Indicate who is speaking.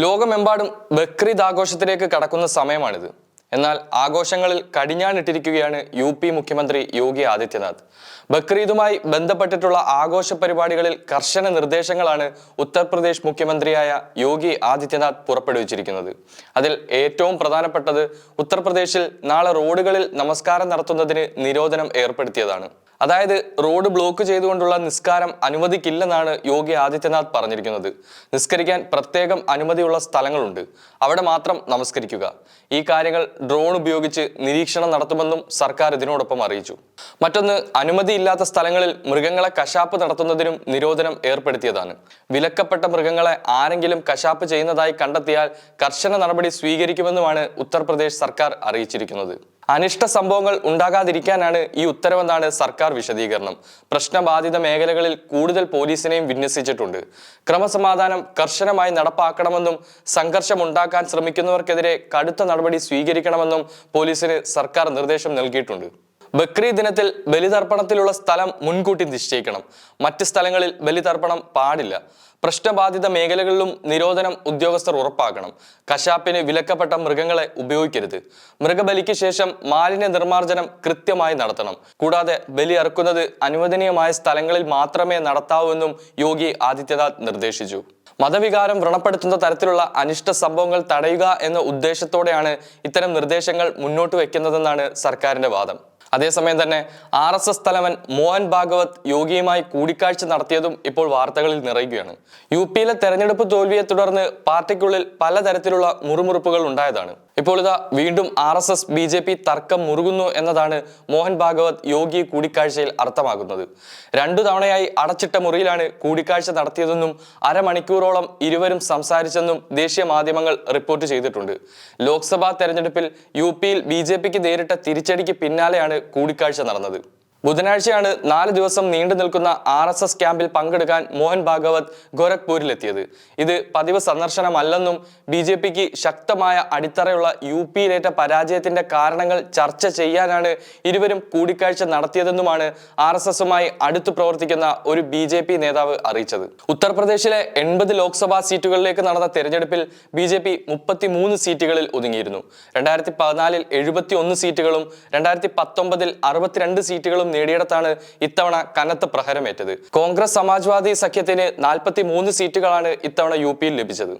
Speaker 1: ലോകമെമ്പാടും ബക്രീദ് ആഘോഷത്തിലേക്ക് കടക്കുന്ന സമയമാണിത്. എന്നാൽ ആഘോഷങ്ങളിൽ കടിഞ്ഞാണിട്ടിരിക്കുകയാണ് യു പി മുഖ്യമന്ത്രി യോഗി ആദിത്യനാഥ്. ബക്രീദുമായി ബന്ധപ്പെട്ടിട്ടുള്ള ആഘോഷ പരിപാടികളിൽ കർശന നിർദ്ദേശങ്ങളാണ് ഉത്തർപ്രദേശ് മുഖ്യമന്ത്രിയായ യോഗി ആദിത്യനാഥ് പുറപ്പെടുവിച്ചിരിക്കുന്നത്. അതിൽ ഏറ്റവും പ്രധാനപ്പെട്ടത് ഉത്തർപ്രദേശിൽ നാളെ റോഡുകളിൽ നമസ്കാരം നടത്തുന്നതിന് നിരോധനം ഏർപ്പെടുത്തിയതാണ്. അതായത് റോഡ് ബ്ലോക്ക് ചെയ്തുകൊണ്ടുള്ള നിസ്കാരം അനുവദിക്കില്ലെന്നാണ് യോഗി ആദിത്യനാഥ് പറഞ്ഞിരിക്കുന്നത്. നിസ്കരിക്കാൻ പ്രത്യേകം അനുമതിയുള്ള സ്ഥലങ്ങളുണ്ട്. അവിടെ മാത്രം നമസ്കരിക്കുക. ഈ കാര്യങ്ങൾ ഡ്രോൺ ഉപയോഗിച്ച് നിരീക്ഷണം നടത്തുമെന്നും സർക്കാർ ഇതിനോടൊപ്പം അറിയിച്ചു. മറ്റൊന്ന് അനുമതിയില്ലാത്ത സ്ഥലങ്ങളിൽ മൃഗങ്ങളെ കശാപ്പ് നടത്തുന്നതിനും നിരോധനം ഏർപ്പെടുത്തിയതാണ്. വിലക്കപ്പെട്ട മൃഗങ്ങളെ ആരെങ്കിലും കശാപ്പ് ചെയ്യുന്നതായി കണ്ടെത്തിയാൽ കർശന നടപടി സ്വീകരിക്കുമെന്നുമാണ് ഉത്തർപ്രദേശ് സർക്കാർ അറിയിച്ചിരിക്കുന്നത്. അനിഷ്ട സംഭവങ്ങൾ ഉണ്ടാകാതിരിക്കാനാണ് ഈ ഉത്തരവെന്നാണ് സർക്കാർ വിശദീകരണം. പ്രശ്നബാധിത മേഖലകളിൽ കൂടുതൽ പോലീസിനെയും വിന്യസിച്ചിട്ടുണ്ട്. ക്രമസമാധാനം കർശനമായി നടപ്പാക്കണമെന്നും സംഘർഷം ഉണ്ടാക്കാൻ ശ്രമിക്കുന്നവർക്കെതിരെ കടുത്ത നടപടി സ്വീകരിക്കണമെന്നും പോലീസിന് സർക്കാർ നിർദ്ദേശം നൽകിയിട്ടുണ്ട്. ബക്രീദ് ദിനത്തിൽ ബലിതർപ്പണത്തിലുള്ള സ്ഥലം മുൻകൂട്ടി നിശ്ചയിക്കണം. മറ്റ് സ്ഥലങ്ങളിൽ ബലിതർപ്പണം പാടില്ല. പ്രശ്നബാധിത മേഖലകളിലും നിരോധനം ഉദ്യോഗസ്ഥർ ഉറപ്പാക്കണം. കശാപ്പിന് വിലക്കപ്പെട്ട മൃഗങ്ങളെ ഉപയോഗിക്കരുത്. മൃഗബലിക്ക് ശേഷം മാലിന്യ നിർമ്മാർജനം കൃത്യമായി നടത്തണം. കൂടാതെ ബലി ഇറക്കുന്നത് അനുവദനീയമായ സ്ഥലങ്ങളിൽ മാത്രമേ നടത്താവൂ എന്നും യോഗി ആദിത്യനാഥ് നിർദ്ദേശിച്ചു. മതവികാരം വ്രണപ്പെടുത്തുന്ന തരത്തിലുള്ള അനിഷ്ട സംഭവങ്ങൾ തടയുക എന്ന ഉദ്ദേശത്തോടെയാണ് ഇത്തരം നിർദ്ദേശങ്ങൾ മുന്നോട്ട് വയ്ക്കുന്നതെന്നാണ് സർക്കാരിന്റെ വാദം. അതേസമയം തന്നെ ആർ എസ് എസ് തലവൻ മോഹൻ ഭാഗവത് യോഗിയുമായി കൂടിക്കാഴ്ച നടത്തിയതും ഇപ്പോൾ വാർത്തകളിൽ നിറയുകയാണ്. യു പിയിലെ തെരഞ്ഞെടുപ്പ് തോൽവിയെ തുടർന്ന് പാർട്ടിക്കുള്ളിൽ പലതരത്തിലുള്ള മുറുമുറുപ്പുകൾ ഉണ്ടായതാണ്. ഇപ്പോൾ ഇതാ വീണ്ടും R S S B J P തർക്കം മുറുകുന്നു എന്നതാണ് മോഹൻ ഭാഗവത് യോഗി കൂടിക്കാഴ്ചയിൽ അർത്ഥമാകുന്നത് രണ്ടു തവണയായി അടച്ചിട്ട മുറിയിലാണ് കൂടിക്കാഴ്ച നടത്തിയതെന്നും അരമണിക്കൂറോളം ഇരുവരും സംസാരിച്ചെന്നും ദേശീയ മാധ്യമങ്ങൾ റിപ്പോർട്ട് ചെയ്തിട്ടുണ്ട്. ലോക്സഭാ തെരഞ്ഞെടുപ്പിൽ യു പിയിൽ ബി ജെ പിക്ക് നേരിട്ട തിരിച്ചടിക്ക് പിന്നാലെയാണ് കൂടിക്കാഴ്ച നടന്നത്. ബുധനാഴ്ചയാണ് നാല് ദിവസം നീണ്ടു നിൽക്കുന്ന ആർ എസ് എസ് ക്യാമ്പിൽ പങ്കെടുക്കാൻ മോഹൻ ഭാഗവത് ഗോരഖ്പൂരിലെത്തിയത്. ഇത് പതിവ് സന്ദർശനമല്ലെന്നും ബി ജെ പിക്ക് ശക്തമായ അടിത്തറയുള്ള യു പിയിലേറ്റ പരാജയത്തിന്റെ കാരണങ്ങൾ ചർച്ച ചെയ്യാനാണ് ഇരുവരും കൂടിക്കാഴ്ച നടത്തിയതെന്നുമാണ് ആർ എസ് എസുമായി അടുത്തു പ്രവർത്തിക്കുന്ന ഒരു ബി ജെ പി നേതാവ് അറിയിച്ചത്. ഉത്തർപ്രദേശിലെ എൺപത് ലോക്സഭാ സീറ്റുകളിലേക്ക് നടന്ന തെരഞ്ഞെടുപ്പിൽ ബി ജെ പി മുപ്പത്തിമൂന്ന് സീറ്റുകളിൽ ഒതുങ്ങിയിരുന്നു. രണ്ടായിരത്തി പതിനാലിൽ എഴുപത്തി ഒന്ന് സീറ്റുകളും രണ്ടായിരത്തി പത്തൊമ്പതിൽ അറുപത്തിരണ്ട് സീറ്റുകളും നേടിയിടത്താണ് ഇത്തവണ കനത്ത പ്രഹരമേറ്റത്. കോൺഗ്രസ് സമാജ്വാദി സഖ്യത്തിന് നാൽപ്പത്തി മൂന്ന് സീറ്റുകളാണ് ഇത്തവണ യു പിയിൽ ലഭിച്ചത്.